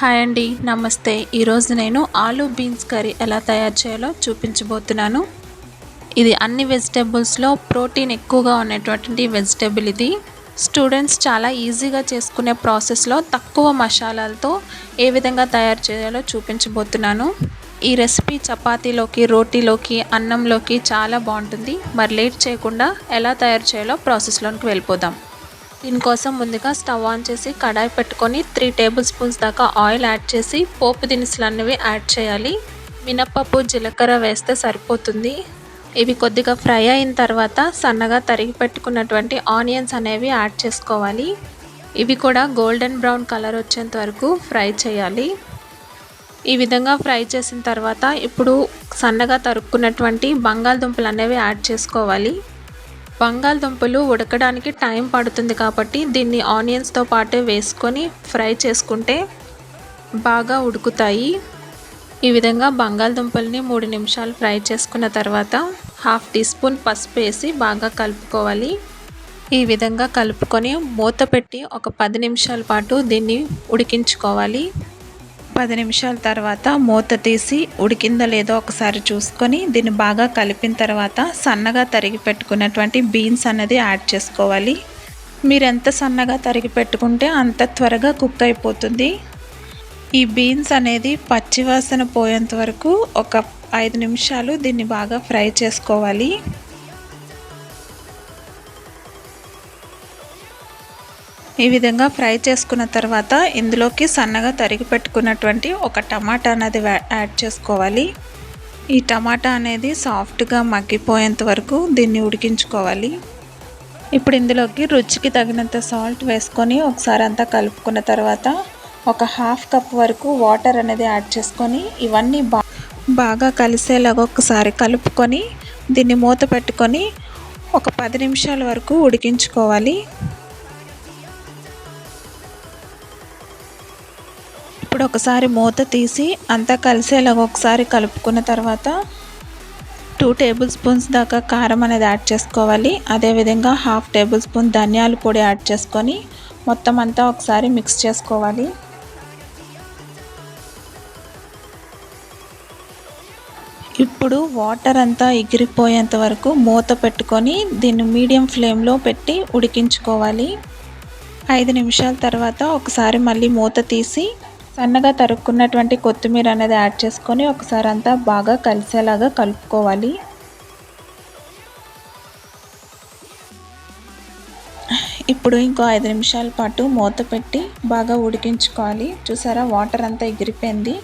Hi అండి నమస్తే. ఈరోజు నేను ఆలూ బీన్స్ కర్రీ ఎలా తయారు చేయాలో చూపించబోతున్నాను. ఇది అన్ని వెజిటేబుల్స్లో ప్రోటీన్ ఎక్కువగా ఉన్నటువంటి వెజిటేబుల్ ఇది. స్టూడెంట్స్ చాలా ఈజీగా చేసుకునే ప్రాసెస్లో తక్కువ మసాలాలతో ఏ విధంగా తయారు చేయాలో చూపించబోతున్నాను. ఈ రెసిపీ చపాతీలోకి రోటీలోకి అన్నంలోకి చాలా బాగుంటుంది. మరి లేట్ చేయకుండా ఎలా తయారు చేయాలో ప్రాసెస్లోకి వెళ్ళిపోదాం. దీనికోసం ముందుగా స్టవ్ ఆన్ చేసి కడాయి పెట్టుకొని త్రీ టేబుల్ స్పూన్స్ దాకా ఆయిల్ యాడ్ చేసి పోపు దినుసులు అనేవి యాడ్ చేయాలి. మినప్పప్పు జీలకర్ర వేస్తే సరిపోతుంది. ఇవి కొద్దిగా ఫ్రై అయిన తర్వాత సన్నగా తరిగి పెట్టుకున్నటువంటి ఆనియన్స్ అనేవి యాడ్ చేసుకోవాలి. ఇవి కూడా గోల్డెన్ బ్రౌన్ కలర్ వచ్చేంత వరకు ఫ్రై చేయాలి. ఈ విధంగా ఫ్రై చేసిన తర్వాత ఇప్పుడు సన్నగా తరుక్కున్నటువంటి బంగాళదుంపలు అనేవి యాడ్ చేసుకోవాలి. బంగాళదుంపలు ఉడకడానికి టైం పడుతుంది కాబట్టి దీన్ని ఆనియన్స్తో పాటు వేసుకొని ఫ్రై చేసుకుంటే బాగా ఉడుకుతాయి. ఈ విధంగా బంగాళదుంపల్ని మూడు నిమిషాలు ఫ్రై చేసుకున్న తర్వాత హాఫ్ టీ స్పూన్ పసుపు వేసి బాగా కలుపుకోవాలి. ఈ విధంగా కలుపుకొని మూత పెట్టి ఒక పది నిమిషాల పాటు దీన్ని ఉడికించుకోవాలి. పది నిమిషాల తర్వాత మూత తీసి ఉడికిందో లేదో ఒకసారి చూసుకొని దీన్ని బాగా కలిపిన తర్వాత సన్నగా తరిగి పెట్టుకున్నటువంటి బీన్స్ అనేది యాడ్ చేసుకోవాలి. మీరు ఎంత సన్నగా తరిగి పెట్టుకుంటే అంత త్వరగా కుక్ అయిపోతుంది. ఈ బీన్స్ అనేది పచ్చివాసన పోయేంత వరకు ఒక ఐదు నిమిషాలు దీన్ని బాగా ఫ్రై చేసుకోవాలి. ఈ విధంగా ఫ్రై చేసుకున్న తర్వాత ఇందులోకి సన్నగా తరిగి పెట్టుకున్నటువంటి ఒక టమాటా అనేది యాడ్ చేసుకోవాలి. ఈ టమాటా అనేది సాఫ్ట్గా మగ్గిపోయేంత వరకు దీన్ని ఉడికించుకోవాలి. ఇప్పుడు ఇందులోకి రుచికి తగినంత సాల్ట్ వేసుకొని ఒకసారి అంతా కలుపుకున్న తర్వాత ఒక హాఫ్ కప్ వరకు వాటర్ అనేది యాడ్ చేసుకొని ఇవన్నీ బా బాగా కలిసేలాగా ఒకసారి కలుపుకొని దీన్ని మూత పెట్టుకొని ఒక పది నిమిషాల వరకు ఉడికించుకోవాలి. ఇప్పుడు ఒకసారి మూత తీసి అంతా కలిసేలాగా ఒకసారి కలుపుకున్న తర్వాత టూ టేబుల్ స్పూన్స్ దాకా కారం అనేది యాడ్ చేసుకోవాలి. అదేవిధంగా హాఫ్ టేబుల్ స్పూన్ ధనియాల పొడి యాడ్ చేసుకొని మొత్తం అంతా ఒకసారి మిక్స్ చేసుకోవాలి. ఇప్పుడు వాటర్ అంతా ఎగిరిపోయేంత వరకు మూత పెట్టుకొని దీన్ని మీడియం ఫ్లేమ్లో పెట్టి ఉడికించుకోవాలి. ఐదు నిమిషాల తర్వాత ఒకసారి మళ్ళీ మూత తీసి సన్నగా తరుక్కున్నటువంటి కొత్తిమీర అనేది యాడ్ చేసుకొని ఒకసారి అంతా బాగా కలిసేలాగా కలుపుకోవాలి. ఇప్పుడు ఇంకో ఐదు నిమిషాల పాటు మూత పెట్టి బాగా ఉడికించుకోవాలి. చూసారా? వాటర్ అంతా ఎగిరిపోయింది.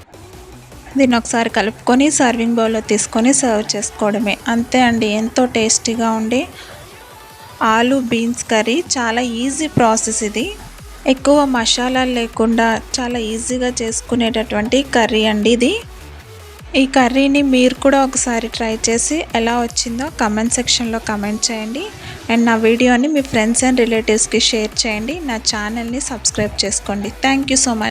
దీన్ని ఒకసారి కలుపుకొని సర్వింగ్ బౌల్లో తీసుకొని సర్వ్ చేసుకోవడమే. అంతే అండి. ఎంతో టేస్టీగా ఉండే ఆలు బీన్స్ కర్రీ చాలా ఈజీ ప్రాసెస్ ఇది. ఎక్కువ మసాలాలు లేకుండా చాలా ఈజీగా చేసుకునేటటువంటి కర్రీ అండి ఇది. ఈ కర్రీని మీరు కూడా ఒకసారి ట్రై చేసి ఎలా వచ్చిందో కమెంట్ సెక్షన్లో కమెంట్ చేయండి. అండ్ నా వీడియోని మీ ఫ్రెండ్స్ అండ్ రిలేటివ్స్కి షేర్ చేయండి. నా ఛానల్ని సబ్స్క్రైబ్ చేసుకోండి. Thank you so much